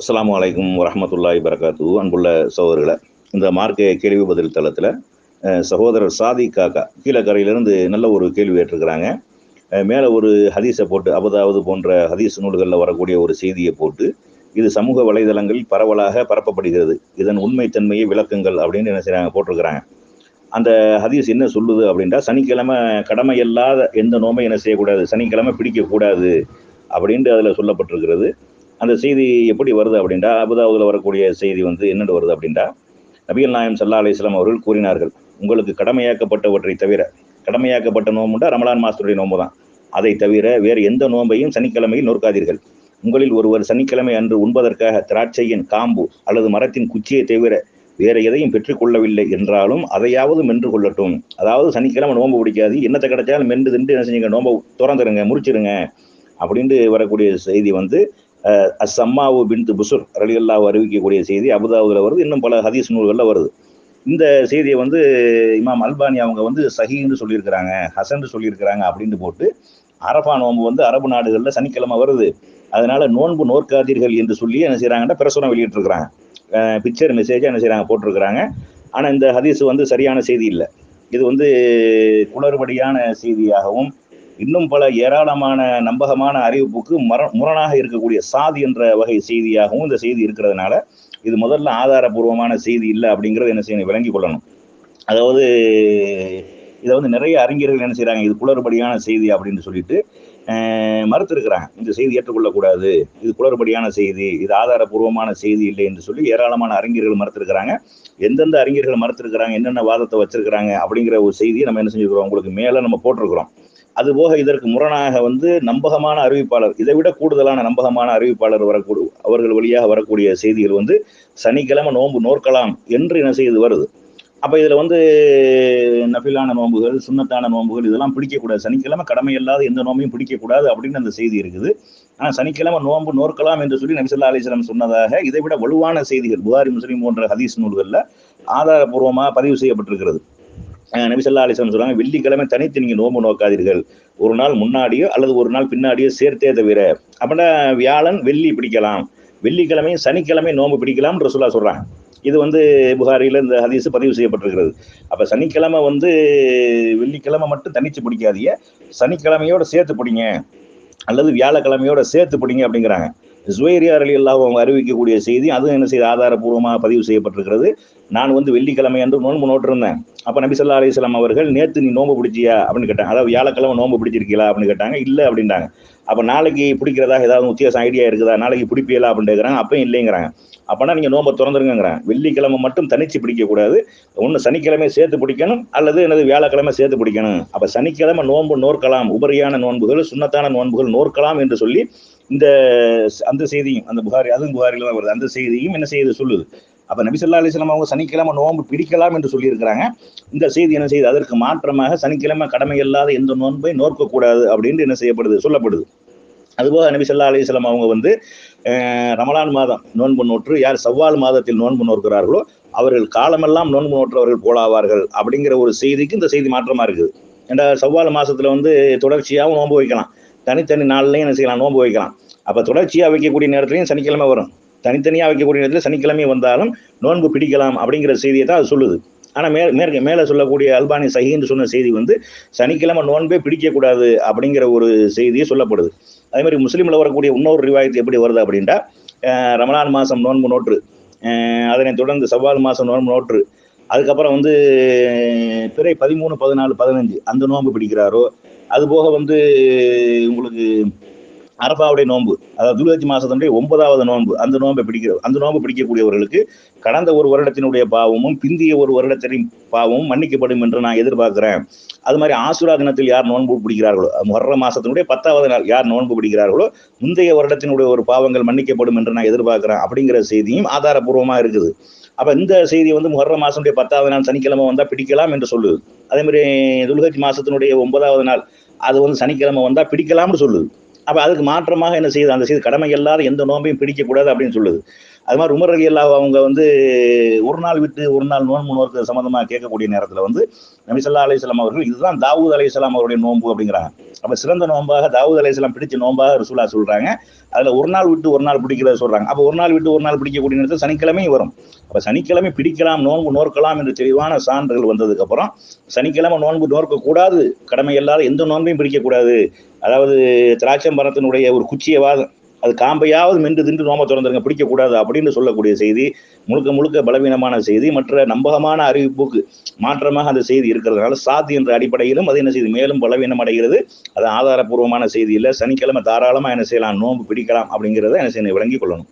அஸ்லாம் அலைக்கும் வரஹமத்துல்லாஹி வரகாத்து அன்புள்ள சகோதரர்களை இந்த மார்க்க கேள்வி பதில் தளத்தில் சகோதரர் சாதி காக்கா கீழக்கரையிலிருந்து நல்ல ஒரு கேள்வி கேட்டிருக்கிறாங்க. மேலே ஒரு ஹதீஸை போட்டு அபதாவது போன்ற ஹதீஸ் நூல்களில் வரக்கூடிய ஒரு செய்தியை போட்டு இது சமூக வலைதளங்களில் பரவலாக பரப்பப்படுகிறது. இதன் உண்மைத்தன்மையை விளக்குங்கள் அப்படின்னு என்ன செய்கிறாங்க போட்டிருக்கிறாங்க. அந்த ஹதீஸ் என்ன சொல்லுது அப்படின்ட்டா சனிக்கிழமை கடமை இல்லாத எந்த நோமை என்ன செய்யக்கூடாது சனிக்கிழமை பிடிக்கக்கூடாது அப்படின்ட்டு அதில் சொல்லப்பட்டிருக்கிறது. அந்த செய்தி எப்படி வருது அப்படின்டா? அபுதாபுதில் வரக்கூடிய செய்தி வந்து என்னென்று வருது அப்படின்டா? நபிகள் நாயம் சல்லா அலிஸ்லாம் அவர்கள் கூறினார்கள் உங்களுக்கு கடமையாக்கப்பட்டவற்றை தவிர கடமையாக்கப்பட்ட நோம்புண்டா ரமலான் மாசத்துடைய நோம்பு தான். அதை தவிர வேறு எந்த நோம்பையும் சனிக்கிழமையில் நோக்காதீர்கள் உங்களில் ஒருவர் சனிக்கிழமை அன்று உண்பதற்காக திராட்சையின் காம்பு அல்லது மரத்தின் குச்சியை தவிர வேற எதையும் பெற்றுக்கொள்ளவில்லை என்றாலும் அதையாவது மென்று கொள்ளட்டும். அதாவது சனிக்கிழமை நோன்பு பிடிக்காது. என்னத்தை கிடைச்சாலும் மென்று தின்று என்ன செஞ்சுங்க? நோம்பை திறந்துருங்க முறிச்சிருங்க. அப்படின்ட்டு வரக்கூடிய செய்தி வந்து அசம்மாவு பின் புசுர் ரலியல்லாஹு அறிவிக்கக்கூடிய செய்தி அபுதாபுல வருது. இன்னும் பல ஹதீஸ் நூல்களில் வருது. இந்த செய்தியை வந்து இமாம் அல்பானி அவங்க வந்து சஹின்னு சொல்லியிருக்கிறாங்க ஹசன்னு சொல்லியிருக்கிறாங்க அப்படின்னு போட்டு அரபா நோன்பு வந்து அரபு நாடுகளில் சனிக்கிழமை வருது. அதனால நோன்பு நோற்காதீர்கள் என்று சொல்லி என்ன செய்கிறாங்கன்னா பிரசுரம் வெளியிட்டிருக்கிறாங்க. பிக்சர் மெசேஜாக என்ன செய்கிறாங்க போட்டிருக்கிறாங்க. ஆனால் இந்த ஹதீஸ் வந்து சரியான செய்தி இல்லை. இது வந்து குளறுபடியான செய்தியாகவும் இன்னும் பல ஏராளமான நம்பகமான அறிவிப்புக்கு மர முரணாக இருக்கக்கூடிய சாதி என்ற வகை செய்தியாகவும் இந்த செய்தி இருக்கிறதுனால இது முதல்ல ஆதாரபூர்வமான செய்தி இல்லை அப்படிங்கிறத என்ன செய்யணும் விளங்கி கொள்ளணும். அதாவது இதை வந்து நிறைய அறிஞர்கள் என்ன செய்கிறாங்க இது குளறுபடியான செய்தி அப்படின்னு சொல்லிட்டு மறுத்திருக்கிறாங்க. இந்த செய்தி ஏற்றுக்கொள்ளக்கூடாது இது குளறுபடியான செய்தி இது ஆதாரபூர்வமான செய்தி இல்லை என்று சொல்லி ஏராளமான அறிஞர்கள் மறுத்திருக்கிறாங்க. எந்தெந்த அறிஞர்கள் மறுத்திருக்கிறாங்க என்னென்ன வாதத்தை வச்சிருக்கிறாங்க அப்படிங்கிற ஒரு செய்தியை நம்ம என்ன செஞ்சுக்கிறோம் உங்களுக்கு மேலே நம்ம போட்டிருக்கிறோம். அதுபோக இதற்கு முரணாக வந்து நம்பகமான அறிவிப்பாளர் இதை விட கூடுதலான நம்பகமான அறிவிப்பாளர் வரக்கூடிய அவர்கள் வழியாக வரக்கூடிய செய்திகள் வந்து சனிக்கிழமை நோன்பு நோற்கலாம் என்று என்ன செய்து வருது. அப்போ இதில் வந்து நபிலான நோன்புகள் சுண்ணத்தான நோன்புகள் இதெல்லாம் பிடிக்கக்கூடாது. சனிக்கிழமை கடமை இல்லாத எந்த நோம்பையும் பிடிக்கக்கூடாது அப்படின்னு அந்த செய்தி இருக்குது. ஆனால் சனிக்கிழமை நோன்பு நோற்கலாம் என்று சொல்லி நபிசல்லா அலிஸ்லாம் சொன்னதாக இதை விட வலுவான செய்திகள் புகாரி முஸ்லீம் போன்ற ஹதீஸ் நூல்களில் ஆதாரபூர்வமாக பதிவு செய்யப்பட்டிருக்கிறது. நபி சொல்லா அலிஸ்லாம் சொல்றாங்க வெள்ளிக்கிழமை தனித்து நீங்க நோம்பு நோக்காதீர்கள். ஒரு நாள் முன்னாடியோ அல்லது ஒரு நாள் பின்னாடியோ சேர்த்தே தவிர அப்படின்னா வியாழன் வெள்ளி பிடிக்கலாம். வெள்ளிக்கிழமையும் சனிக்கிழமை நோம்பு பிடிக்கலாம்னு ரசூலா சொல்றாங்க. இது வந்து புகாரியில் இந்த ஹதீஸ் பதிவு செய்யப்பட்டிருக்கிறது. அப்போ சனிக்கிழமை வந்து வெள்ளிக்கிழமை மட்டும் தனித்து பிடிக்காதீங்க. சனிக்கிழமையோட சேர்த்து பிடிங்க. அல்லது வியாழக்கிழமையோட சேர்த்து பிடிங்க அப்படிங்கிறாங்க. ஜுவைரியார் அலி அல்லாஹ் அறிவிக்கக்கூடிய செய்தி அதுவும் என்ன செய்து ஆதாரபூர்வமாக பதிவு செய்யப்பட்டிருக்கிறது. நான் வந்து வெள்ளிக்கிழமை அன்று நோன்பு நோட்டிருந்தேன் அப்போ நபி சொல்லா அலிஸ்லாம் அவர்கள் நேற்று நீ நோன்பு பிடிச்சியா? அப்படின்னு கேட்டாங்க. அதாவது வியாழக்கிழமை நோன்பு பிடிச்சிருக்கீங்களா அப்படின்னு கேட்டாங்க. இல்லை அப்படின்றாங்க அப்போ நாளைக்கு பிடிக்கிறதா ஏதாவது வித்தியாசம் ஐடியா இருக்குதா? நாளைக்கு பிடிப்பீங்களா அப்படின்னு கேட்குறாங்க அப்பயும் இல்லைங்கிறாங்க. அப்போனா நீங்கள் நோன்பை திறந்துருங்கிறாங்க வெள்ளிக்கிழமை மட்டும் தனிச்சு பிடிக்கக்கூடாது. ஒன்று சனிக்கிழமை சேர்த்து பிடிக்கணும் அல்லது எனது வியாழக்கிழமை சேர்த்து பிடிக்கணும். அப்போ சனிக்கிழமை நோன்பு நோற்கலாம். உபரியான நோன்புகள் சுண்ணத்தான நோன்புகள் நோற்கலாம் என்று சொல்லி இந்த அந்த செய்தியும் அந்த புகாரி அதுவும் புகாரில தான் வருது. அந்த செய்தியும் என்ன செய்யுது சொல்லுது. அப்ப நபிசல்லா அலிஸ்லாம் அவங்க சனிக்கிழமை நோன்பு பிடிக்கலாம் என்று சொல்லியிருக்கிறாங்க. இந்த செய்தி என்ன செய்யுது? அதற்கு மாற்றமாக சனிக்கிழமை கடமை இல்லாத எந்த நோன்பை நோக்கக்கூடாது அப்படின்னு என்ன செய்யப்படுது? சொல்லப்படுது. அதுபோக நபி சொல்லா அலிஸ்லாம் அவங்க வந்து ரமலான் மாதம் நோன்பு நோற்று யார் செவ்வால் மாதத்தில் நோன்பு நோக்கிறார்களோ அவர்கள் காலமெல்லாம் நோன்பு நோற்றவர்கள் போலாவார்கள் அப்படிங்கிற ஒரு செய்திக்கு இந்த செய்தி மாற்றமாக இருக்குது. ஏன்னா செவ்வால் மாதத்தில் வந்து தொடர்ச்சியாகவும் நோன்பு வைக்கலாம். தனித்தனி நாள்லையும் என்ன செய்யலாம்? நோன்பு வைக்கலாம். அப்போ தொடர்ச்சியாக வைக்கக்கூடிய நேரத்துலையும் சனிக்கிழமை வரும். தனித்தனியாக வைக்கக்கூடிய நேரத்தில் சனிக்கிழமை வந்தாலும் நோன்பு பிடிக்கலாம் அப்படிங்கிற செய்தியை தான் அது சொல்லுது. ஆனால் மே மேற்க மேலே சொல்லக்கூடிய அல்பானி சஹின்னு சொன்ன செய்தி வந்து சனிக்கிழமை நோன்பே பிடிக்கக்கூடாது அப்படிங்கிற ஒரு செய்தியே சொல்லப்படுது. அதே மாதிரி முஸ்லீமில் வரக்கூடிய இன்னொரு ரிவாயத்து எப்படி வருது அப்படின்ட்டா ரமலான் மாதம் நோன்பு நோற்று. அதனை அதனைத் தொடர்ந்து செவ்வால் மாதம் நோன்பு நோற்று. அதுக்கப்புறம் வந்து பிறை பதிமூணு பதினாலு பதினஞ்சு அந்த நோன்பு பிடிக்கிறாரோ அது போக வந்து உங்களுக்கு அரபாவுடைய நோன்பு அதாவது துலுவச்சி மாசத்தினுடைய ஒன்பதாவது நோன்பு அந்த நோன்பை பிடிக்கிற அந்த நோன்பு பிடிக்கக்கூடியவர்களுக்கு கடந்த ஒரு வருடத்தினுடைய பாவமும் பிந்திய ஒரு வருடத்தின் பாவமும் மன்னிக்கப்படும் என்று நான் எதிர்பார்க்கிறேன். அது மாதிரி ஆசுரா தினத்தில் யார் நோன்பு பிடிக்கிறார்களோ முஹர்ர மாசத்தினுடைய பத்தாவது நாள் யார் நோன்பு பிடிக்கிறார்களோ முந்தைய வருடத்தினுடைய ஒரு பாவங்கள் மன்னிக்கப்படும் என்று நான் எதிர்பார்க்கிறேன் அப்படிங்கிற செய்தியும் ஆதாரபூர்வமாக இருக்குது. அப்போ இந்த செய்தி வந்து முஹர்ர மாசத்துடைய பத்தாவது நாள் சனிக்கிழமை வந்தால் பிடிக்கலாம் என்று சொல்லுது. அதே மாதிரி துல்கஜ் மாசத்தினுடைய ஒன்பதாவது நாள் அது வந்து சனிக்கிழமை வந்தால் பிடிக்கலாம்னு சொல்லுது. அப்போ அதுக்கு மாற்றமாக என்ன செய்யுது? அந்த செய்தி கடமை இல்லாத எந்த நோம்பையும் பிடிக்கக்கூடாது அப்படின்னு சொல்லுது. அது மாதிரி உமர் அலி அல்லா அவங்க வந்து ஒரு நாள் விட்டு ஒரு நாள் நோன்பு நோக்கு சம்மந்தமாக கேட்கக்கூடிய நேரத்தில் வந்து நபிசல்லா ஸல்லல்லாஹு அலைஹி அவர்கள் இதுதான் தாவூத் அலைஹிஸ்ஸலாம் அவருடைய நோன்பு அப்படிங்கிறாங்க. அப்போ சிறந்த நோன்பாக தாவூத் அலைஹிஸ்ஸலாம் பிடிச்ச நோன்பாக ரசூலா சொல்கிறாங்க அதில் ஒரு நாள் விட்டு ஒரு நாள் பிடிக்கிறத சொல்கிறாங்க அப்போ ஒரு நாள் விட்டு ஒரு நாள் பிடிக்கக்கூடிய நேரத்தில் சனிக்கிழமையும் வரும். அப்போ சனிக்கிழமை பிடிக்கலாம் நோன்பு நோர்க்கலாம் என்று தெளிவான சான்றுகள் வந்ததுக்கப்புறம் சனிக்கிழமை நோன்பு நோர்க்க கடமை இல்லாத எந்த நோன்பையும் பிடிக்கக்கூடாது. அதாவது திராட்சம்பரத்தினுடைய ஒரு குச்சியவாதம் அது காம்பையாவது மென்று தின்று நோம்ப திறந்துருங்க பிடிக்கக்கூடாது அப்படின்னு சொல்லக்கூடிய செய்தி முழுக்க முழுக்க பலவீனமான செய்தி மற்ற நம்பகமான அறிவிப்புக்கு மாற்றமாக அந்த செய்தி இருக்கிறதுனால சாதி என்ற அடிப்படையிலும் அது என்ன செய்தி மேலும் பலவீனம் அடைகிறது. அது ஆதாரப்பூர்வமான செய்தி இல்லை சனிக்கிழமை தாராளமாக என்ன செய்யலாம் நோன்பு பிடிக்கலாம் அப்படிங்கிறத என்ன செய்யணும் விளங்கிக் கொள்ளணும்.